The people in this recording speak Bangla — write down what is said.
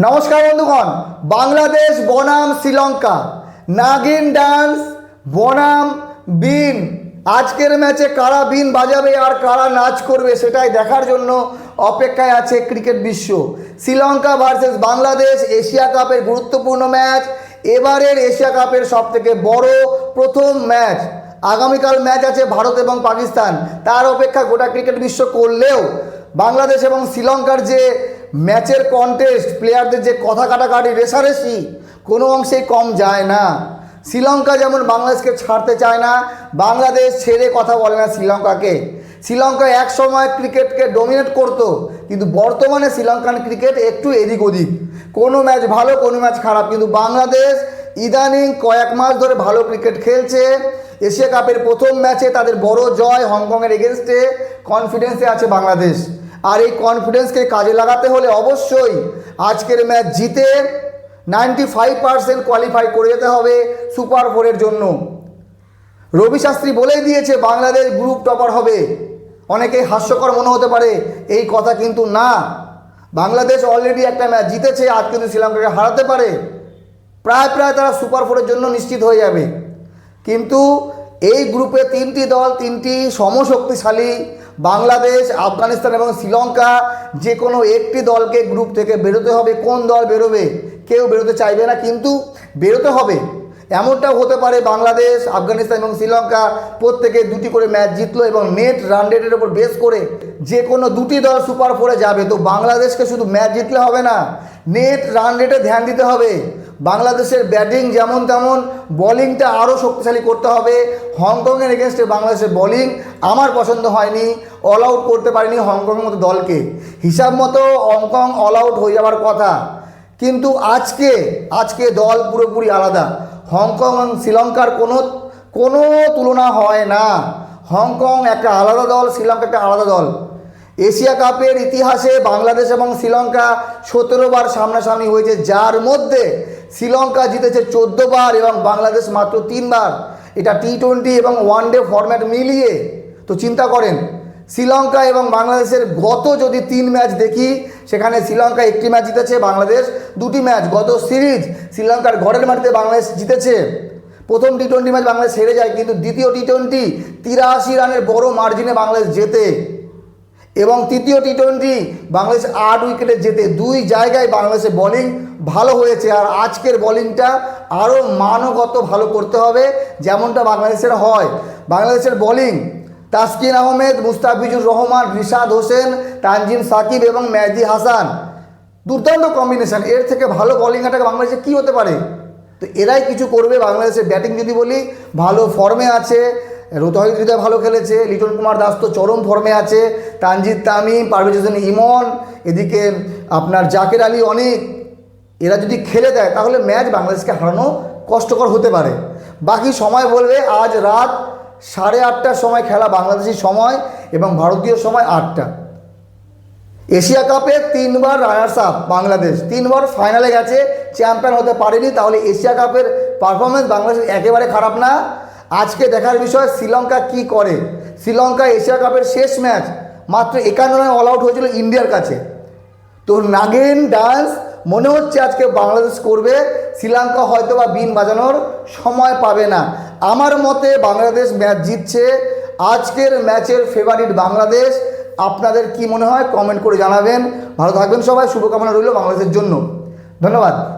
নমস্কার বন্ধুগণ, বাংলাদেশ বনাম শ্রীলঙ্কা, নাগিন ডান্স, বনাম বিন। আজকের ম্যাচে কারা বিন বাজাবে আর কারা নাচ করবে সেটাই দেখার জন্য অপেক্ষায় আছে ক্রিকেট বিশ্ব। শ্রীলঙ্কা ভার্সেস বাংলাদেশ এশিয়া কাপের গুরুত্বপূর্ণ ম্যাচ। এবারের এশিয়া কাপের সবথেকে বড় প্রথম ম্যাচ। আগামীকাল ম্যাচ আছে ভারত এবং পাকিস্তান। তার অপেক্ষা গোটা ক্রিকেট বিশ্ব করলেও বাংলাদেশ এবং শ্রীলঙ্কার যে ম্যাচের কন্টেস্ট প্লেয়ারদের যে কথা কাটাকাটি রেসারেসি কোনো অংশেই কম যায় না। শ্রীলঙ্কা যেমন বাংলাদেশকে ছাড়তে চায় না, বাংলাদেশ ছেড়ে কথা বলে না শ্রীলঙ্কাকে। শ্রীলঙ্কা এক সময় ক্রিকেটকে ডোমিনেট করতো, কিন্তু বর্তমানে শ্রীলঙ্কান ক্রিকেট একটু এদিক ওদিক। কোনো ম্যাচ ভালো, কোনো ম্যাচ খারাপ, কিন্তু বাংলাদেশ ইদানিং কয়েক মাস ধরে ভালো ক্রিকেট খেলছে। এশিয়া কাপের প্রথম ম্যাচে তাদের বড় জয় হংকংয়ের এগেনস্টে কনফিডেন্সে আছে বাংলাদেশ। আর এই কনফিডেন্সকে কাজে লাগাতে হলে অবশ্যই আজকের ম্যাচ জিতে নাইনটি ফাইভ পার্সেন্ট কোয়ালিফাই করে যেতে হবে সুপার ফোরের জন্য। রবি শাস্ত্রী বলেই দিয়েছে, বাংলাদেশ গ্রুপ টপার হবে। অনেকেই হাস্যকর মনে হতে পারে, এই কথা কিন্তু না। বাংলাদেশ অলরেডি একটা ম্যাচ জিতেছে, আজ কিন্তু শ্রীলঙ্কাকে হারাতে পারে। প্রায় প্রায় তারা সুপার ফোরের জন্য নিশ্চিত হয়ে যাবে। কিন্তু এই গ্রুপে তিনটি দল, তিনটি সমশক্তিশালী বাংলাদেশ, আফগানিস্তান এবং শ্রীলঙ্কা যে কোনো একটি দলকে গ্রুপ থেকে বেরোতে হবে। কোন দল বেরোবে? কেউ বেরোতে চাইবে না, কিন্তু বেরোতে হবে। এমনটাও হতে পারে বাংলাদেশ, আফগানিস্তান এবং শ্রীলঙ্কা প্রত্যেকে দুটি করে ম্যাচ জিতলো এবং নেট রান রেটের ওপর বেস করে যে কোনো দুটি দল সুপার ফোরে যাবে। তো বাংলাদেশকে শুধু ম্যাচ জিতলে হবে না নেট রান রেটে ধ্যান দিতে হবে। বাংলাদেশের ব্যাটিং যেমন তেমন বোলিংটা আরও শক্তিশালী করতে হবে। হংকংয়ের এগেনস্টে বাংলাদেশের বোলিং আমার পছন্দ হয়নি অল আউট করতে পারিনি হংকংয়ের মতো দলকে। হিসাব মতো হংকং অল আউট হয়ে যাওয়ার কথা। কিন্তু আজকে আজকে দল পুরোপুরি আলাদা। হংকং শ্রীলঙ্কার কোনো কোনো তুলনা হয় না। হংকং একটা আলাদা দল, শ্রীলঙ্কা একটা আলাদা দল। এশিয়া কাপের ইতিহাসে বাংলাদেশ এবং শ্রীলঙ্কা সতেরো বার সামনাসামনি হয়েছে, যার মধ্যে শ্রীলঙ্কা জিতেছে চোদ্দ বার এবং বাংলাদেশ মাত্র তিনবার এটা টি টোয়েন্টি এবং ওয়ান ডে ফরম্যাট মিলিয়ে তো চিন্তা করেন, শ্রীলঙ্কা এবং বাংলাদেশের গত যদি তিন ম্যাচ দেখি, সেখানে শ্রীলঙ্কা একটি ম্যাচ জিতেছে, বাংলাদেশ দুটি ম্যাচ। গত সিরিজ শ্রীলঙ্কার ঘরের মাটিতে বাংলাদেশ জিতেছে। প্রথম টি টোয়েন্টি ম্যাচ বাংলাদেশ হেরে যায়, কিন্তু দ্বিতীয় টি টোয়েন্টি তিরাশি রানের বড় মার্জিনে বাংলাদেশ জেতে। এবং তৃতীয় টি টোয়েন্টি বাংলাদেশ আট উইকেটে জেতে। দুই জায়গায় বাংলাদেশের বোলিং ভালো হয়েছে, আর আজকের বোলিংটা আরও মানগত ভালো করতে হবে, যেমনটা বাংলাদেশের হয়। বাংলাদেশের বোলিং তাসকিন আহমেদ, মুস্তাফিজুর রহমান, রিশাদ হোসেন, তানজিম সাকিব এবং মেহদি হাসান। দুর্দান্ত কম্বিনেশন এর থেকে ভালো বলিং অ্যাটাক বাংলাদেশে কী হতে পারে? তো এরাই কিছু করবে বাংলাদেশের ব্যাটিং যদি বলি, ভালো ফর্মে আছে, রোতহিত হৃদয় ভালো খেলেছে, লিটন কুমার দাস তো চরম ফর্মে আছে, তানজিদ তামিম, পারভেজ হোসেন ইমন, এদিকে আপনার জাকের আলী অনেক। এরা যদি খেলে দেয়, তাহলে ম্যাচ বাংলাদেশকে হারানো কষ্টকর হতে পারে। বাকি সময় বলবে, আজ রাত সাড়ে আটটার সময় খেলা বাংলাদেশি সময় এবং ভারতীয় সময় আটটা। এশিয়া কাপে তিনবার রানার্স আপ বাংলাদেশ। তিনবার ফাইনালে গেছে, চ্যাম্পিয়ন হতে পারেনি, তাহলে এশিয়া কাপের পারফরমেন্স বাংলাদেশের একেবারে খারাপ না। আজকে দেখার বিষয়, শ্রীলঙ্কা কি করে? শ্রীলঙ্কা এশিয়া কাপের শেষ ম্যাচ মাত্র একান্ন রানে অল আউট হয়েছিল ইন্ডিয়ার কাছে। তো নাগিন ডান্স মনে হচ্ছে আজকে বাংলাদেশ করবে, শ্রীলঙ্কা হয়তো বা বিন বাজানোর সময় পাবে না। আমার মতে বাংলাদেশ ম্যাচ জিতছে, আজকের ম্যাচের ফেভারিট বাংলাদেশ। আপনাদের কি মনে হয়? কমেন্ট করে জানাবেন। ভালো থাকবেন সবাই, শুভকামনা রইল বাংলাদেশের জন্য। ধন্যবাদ।